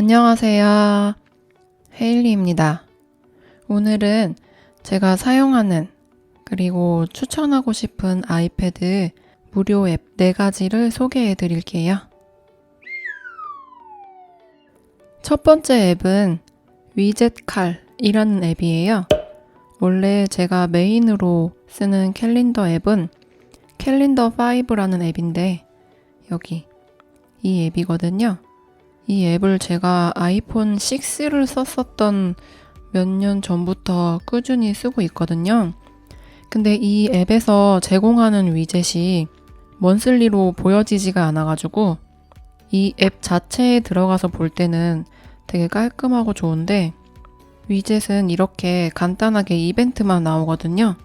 안녕하세요. 헤일리입니다. 오늘은 제가 사용하는 그리고 추천하고 싶은 아이패드 무료 앱 4가지를 소개해 드릴게요. 첫 번째 앱은 위젯칼이라는 앱이에요. 원래 제가 메인으로 쓰는 캘린더 앱은 캘린더 5라는 앱인데 여기 이 앱이거든요. 이 앱을 제가 아이폰 6를 썼었던 몇 년 전부터 꾸준히 쓰고 있거든요. 근데 이 앱에서 제공하는 위젯이 먼슬리로 보여지지가 않아가지고 이 앱 자체에 들어가서 볼 때는 되게 깔끔하고 좋은데 위젯은 이렇게 간단하게 이벤트만 나오거든요.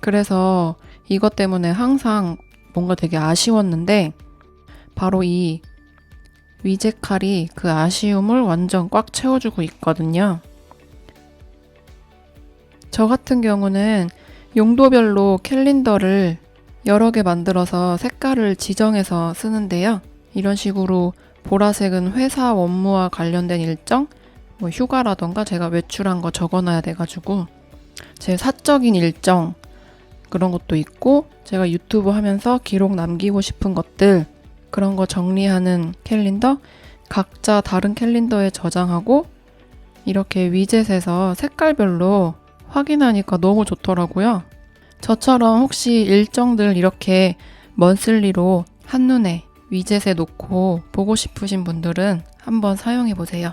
그래서 이것 때문에 항상 뭔가 되게 아쉬웠는데 바로 이 위젯 칼이 그 아쉬움을 완전 꽉 채워주고 있거든요. 저 같은 경우는 용도별로 캘린더를 여러 개 만들어서 색깔을 지정해서 쓰는데요. 이런 식으로 보라색은 회사 업무와 관련된 일정, 뭐 휴가라던가 제가 외출한 거 적어놔야 돼가지고 제 사적인 일정 그런 것도 있고 제가 유튜브 하면서 기록 남기고 싶은 것들 그런 거 정리하는 캘린더 각자 다른 캘린더에 저장하고 이렇게 위젯에서 색깔별로 확인하니까 너무 좋더라고요. 저처럼 혹시 일정들 이렇게 먼슬리로 한눈에 위젯에 놓고 보고 싶으신 분들은 한번 사용해 보세요.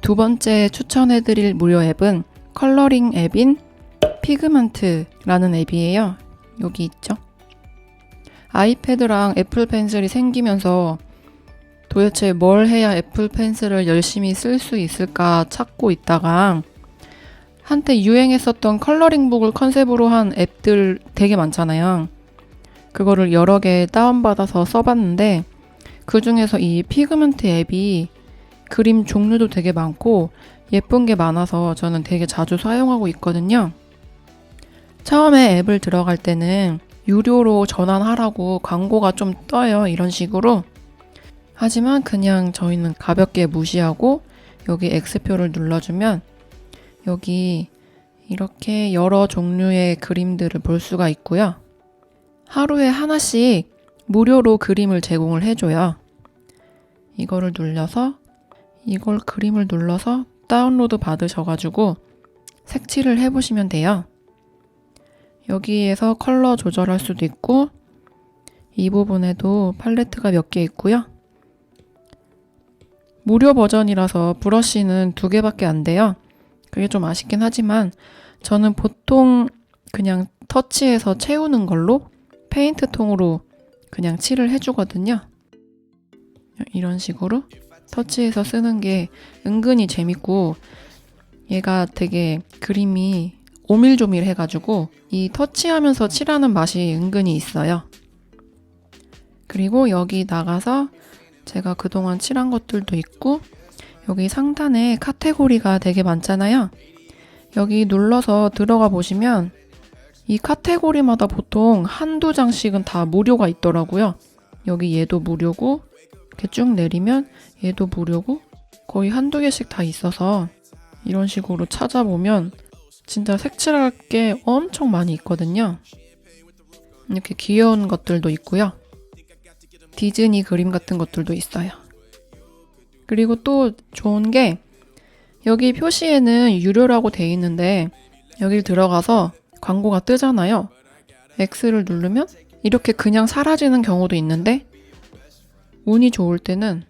두 번째 추천해 드릴 무료 앱은 컬러링 앱인 피그먼트라는 앱이에요. 여기 있죠. 아이패드랑 애플 펜슬이 생기면서 도대체 뭘 해야 애플 펜슬을 열심히 쓸 수 있을까 찾고 있다가 한때 유행했었던 컬러링북을 컨셉으로 한 앱들 되게 많잖아요. 그거를 여러 개 다운받아서 써봤는데 그 중에서 이 피그먼트 앱이 그림 종류도 되게 많고 예쁜 게 많아서 저는 되게 자주 사용하고 있거든요. 처음에 앱을 들어갈 때는 유료로 전환하라고 광고가 좀 떠요. 이런 식으로. 하지만 그냥 저희는 가볍게 무시하고 여기 X표를 눌러주면 여기 이렇게 여러 종류의 그림들을 볼 수가 있고요. 하루에 하나씩 무료로 그림을 제공을 해줘요. 이거를 눌려서 이걸 그림을 눌러서 다운로드 받으셔가지고 색칠을 해보시면 돼요. 여기에서 컬러 조절할 수도 있고 이 부분에도 팔레트가 몇 개 있고요. 무료 버전이라서 브러쉬는 두 개밖에 안 돼요. 그게 좀 아쉽긴 하지만 저는 보통 그냥 터치해서 채우는 걸로 페인트 통으로 그냥 칠을 해주거든요. 이런 식으로 터치해서 쓰는 게 은근히 재밌고 얘가 되게 그림이 오밀조밀 해가지고 이 터치하면서 칠하는 맛이 은근히 있어요. 그리고 여기 나가서 제가 그동안 칠한 것들도 있고 여기 상단에 카테고리가 되게 많잖아요. 여기 눌러서 들어가 보시면 이 카테고리마다 보통 한두 장씩은 다 무료가 있더라고요. 여기 얘도 무료고 이렇게 쭉 내리면 얘도 무료고 거의 한두 개씩 다 있어서 이런 식으로 찾아보면 진짜 색칠할 게 엄청 많이 있거든요. 이렇게 귀여운 것들도 있고요. 디즈니 그림 같은 것들도 있어요. 그리고 또 좋은 게 여기 표시에는 유료라고 돼 있는데 여길 들어가서 광고가 뜨잖아요. X를 누르면 이렇게 그냥 사라지는 경우도 있는데 운이 좋을 때는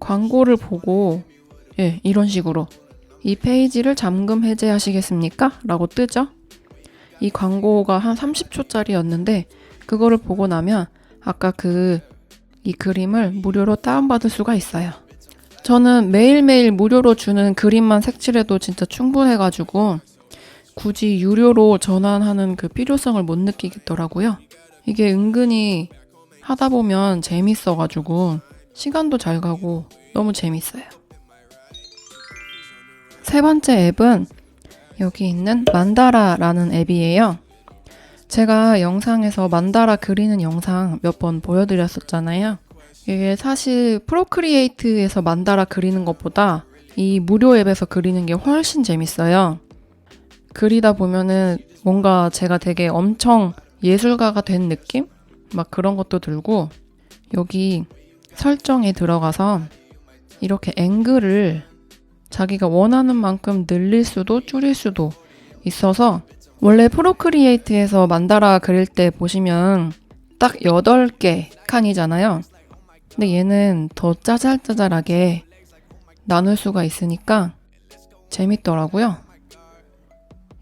광고를 보고 예, 이런 식으로 이 페이지를 잠금 해제하시겠습니까? 라고 뜨죠. 이 광고가 한 30초짜리였는데 그거를 보고 나면 아까 그 이 그림을 무료로 다운받을 수가 있어요. 저는 매일매일 무료로 주는 그림만 색칠해도 진짜 충분해가지고 굳이 유료로 전환하는 그 필요성을 못 느끼겠더라고요. 이게 은근히 하다 보면 재밌어가지고 시간도 잘 가고 너무 재밌어요. 세 번째 앱은 여기 있는 만다라라는 앱이에요. 제가 영상에서 만다라 그리는 영상 몇 번 보여드렸었잖아요. 이게 사실 프로크리에이트에서 만다라 그리는 것보다 이 무료 앱에서 그리는 게 훨씬 재밌어요. 그리다 보면은 뭔가 제가 되게 엄청 예술가가 된 느낌? 막 그런 것도 들고 여기 설정에 들어가서 이렇게 앵글을 자기가 원하는 만큼 늘릴 수도 줄일 수도 있어서 원래 프로크리에이트에서 만다라 그릴 때 보시면 딱 8개 칸이잖아요. 근데 얘는 더 짜잘짜잘하게 나눌 수가 있으니까 재밌더라고요.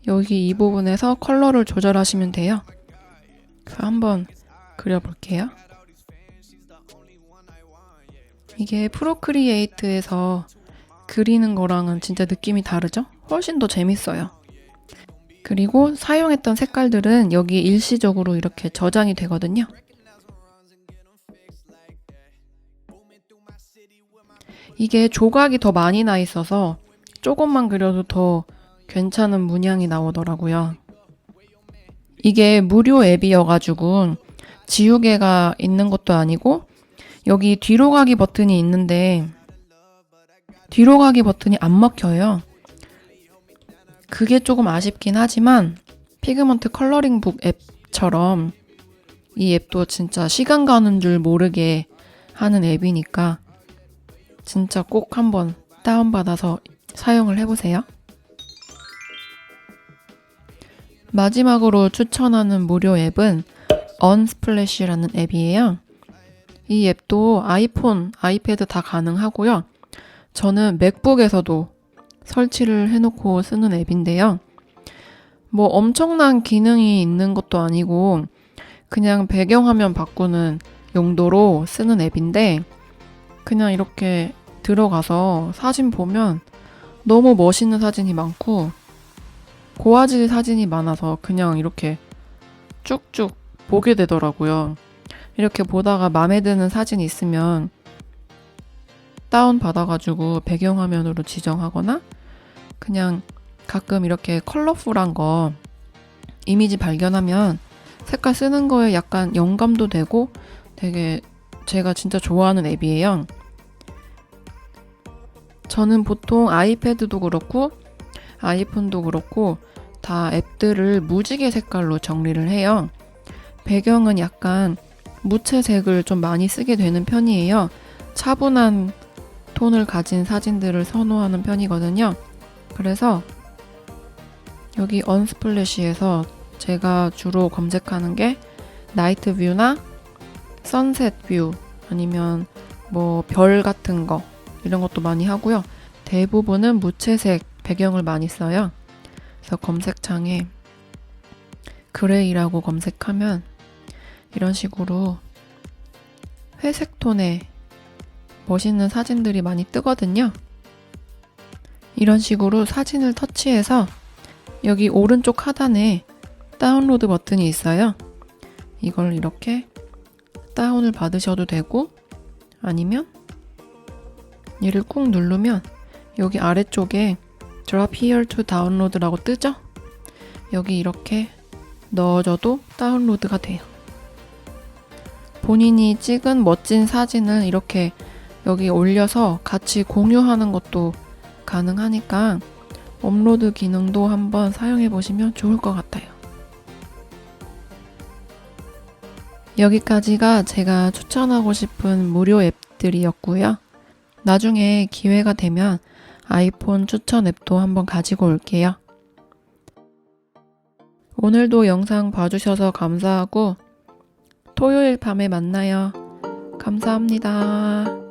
여기 이 부분에서 컬러를 조절하시면 돼요. 한번 그려볼게요. 이게 프로크리에이트에서 그리는 거랑은 진짜 느낌이 다르죠? 훨씬 더 재밌어요. 그리고 사용했던 색깔들은 여기 일시적으로 이렇게 저장이 되거든요. 이게 조각이 더 많이 나 있어서 조금만 그려도 더 괜찮은 문양이 나오더라고요. 이게 무료 앱이어가지고 지우개가 있는 것도 아니고 여기 뒤로 가기 버튼이 있는데 뒤로 가기 버튼이 안 먹혀요. 그게 조금 아쉽긴 하지만 피그먼트 컬러링북 앱처럼 이 앱도 진짜 시간 가는 줄 모르게 하는 앱이니까 진짜 꼭 한번 다운받아서 사용을 해보세요. 마지막으로 추천하는 무료 앱은 언스플래시라는 앱이에요. 이 앱도 아이폰, 아이패드 다 가능하고요. 저는 맥북에서도 설치를 해놓고 쓰는 앱인데요. 뭐 엄청난 기능이 있는 것도 아니고 그냥 배경화면 바꾸는 용도로 쓰는 앱인데 그냥 이렇게 들어가서 사진 보면 너무 멋있는 사진이 많고 고화질 사진이 많아서 그냥 이렇게 쭉쭉 보게 되더라고요. 이렇게 보다가 마음에 드는 사진 있으면 다운 받아가지고 배경화면으로 지정하거나 그냥 가끔 이렇게 컬러풀한 거 이미지 발견하면 색깔 쓰는 거에 약간 영감도 되고 되게 제가 진짜 좋아하는 앱이에요. 저는 보통 아이패드도 그렇고 아이폰도 그렇고 다 앱들을 무지개 색깔로 정리를 해요. 배경은 약간 무채색을 좀 많이 쓰게 되는 편이에요. 차분한 톤을 가진 사진들을 선호하는 편이거든요. 그래서 여기 언스플래시에서 제가 주로 검색하는 게 나이트 뷰나 선셋 뷰 아니면 뭐 별 같은 거 이런 것도 많이 하고요. 대부분은 무채색 배경을 많이 써요. 그래서 검색창에 그레이라고 검색하면 이런 식으로 회색 톤의 멋있는 사진들이 많이 뜨거든요. 이런 식으로 사진을 터치해서 여기 오른쪽 하단에 다운로드 버튼이 있어요. 이걸 이렇게 다운을 받으셔도 되고 아니면 얘를 꾹 누르면 여기 아래쪽에 drop here to download라고 뜨죠? 여기 이렇게 넣어줘도 다운로드가 돼요. 본인이 찍은 멋진 사진을 이렇게 여기 올려서 같이 공유하는 것도 가능하니까 업로드 기능도 한번 사용해 보시면 좋을 것 같아요. 여기까지가 제가 추천하고 싶은 무료 앱들이었고요. 나중에 기회가 되면 아이폰 추천 앱도 한번 가지고 올게요. 오늘도 영상 봐주셔서 감사하고 토요일 밤에 만나요. 감사합니다.